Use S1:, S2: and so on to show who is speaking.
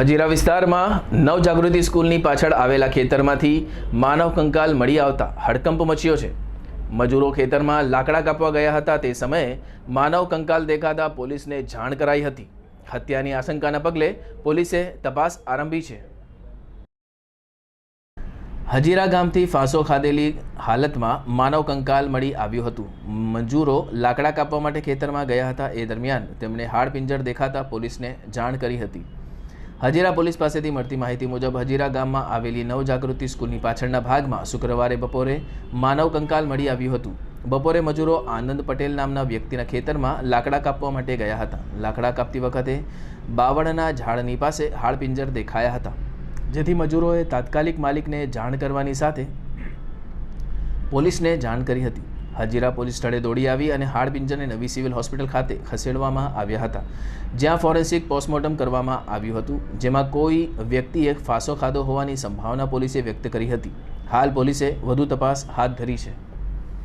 S1: હજીરા વિસ્તારમાં નવજાગૃતિ સ્કૂલની પાછળ આવેલા ખેતરમાંથી માનવ કંકાલ મળી આવતા હડકંપ મચ્યો છે. મજૂરો ખેતરમાં લાકડા કાપવા ગયા હતા તે સમયે માનવ કંકાલ દેખાતા પોલીસને જાણ કરાઈ હતી. હત્યાની આશંકાના પગલે પોલીસે તપાસ આરંભી છે. હજીરા ગામથી ફાંસો ખાધેલી હાલતમાં માનવ કંકાલ મળી આવ્યું હતું. મજૂરો લાકડા કાપવા માટે ખેતરમાં ગયા હતા. એ દરમિયાન તેમણે હાડપિંજર દેખાતા પોલીસને જાણ કરી હતી. હજીરા પોલીસ પાસેથી મળતી માહિતી મુજબ હજીરા ગામમાં આવેલી નવજાગૃતિ સ્કૂલની પાછળના ભાગમાં શુક્રવારે બપોરે માનવ કંકાલ મળી આવ્યું હતું. બપોરે મજૂરો આનંદ પટેલ નામના વ્યક્તિના ખેતરમાં લાકડા કાપવા માટે ગયા હતા. લાકડા કાપતી વખતે બાવળના ઝાડની પાસે હાડપિંજર દેખાયા હતા. જેથી મજૂરોએ તાત્કાલિક માલિકને જાણ કરવાની સાથે પોલીસને જાણ કરી હતી. હજીરા પોલીસ સ્થળે દોડી આવી અને હાડપિંજરને નવી સિવિલ હોસ્પિટલ ખાતે ખસેડવામાં આવ્યા હતા. જ્યાં ફોરેન્સિક પોસ્ટમોર્ટમ કરવામાં આવ્યું હતું, જેમાં કોઈ વ્યક્તિએ ફાંસો ખાધો હોવાની સંભાવના પોલીસે વ્યક્ત કરી હતી. હાલ પોલીસે વધુ તપાસ હાથ ધરી છે.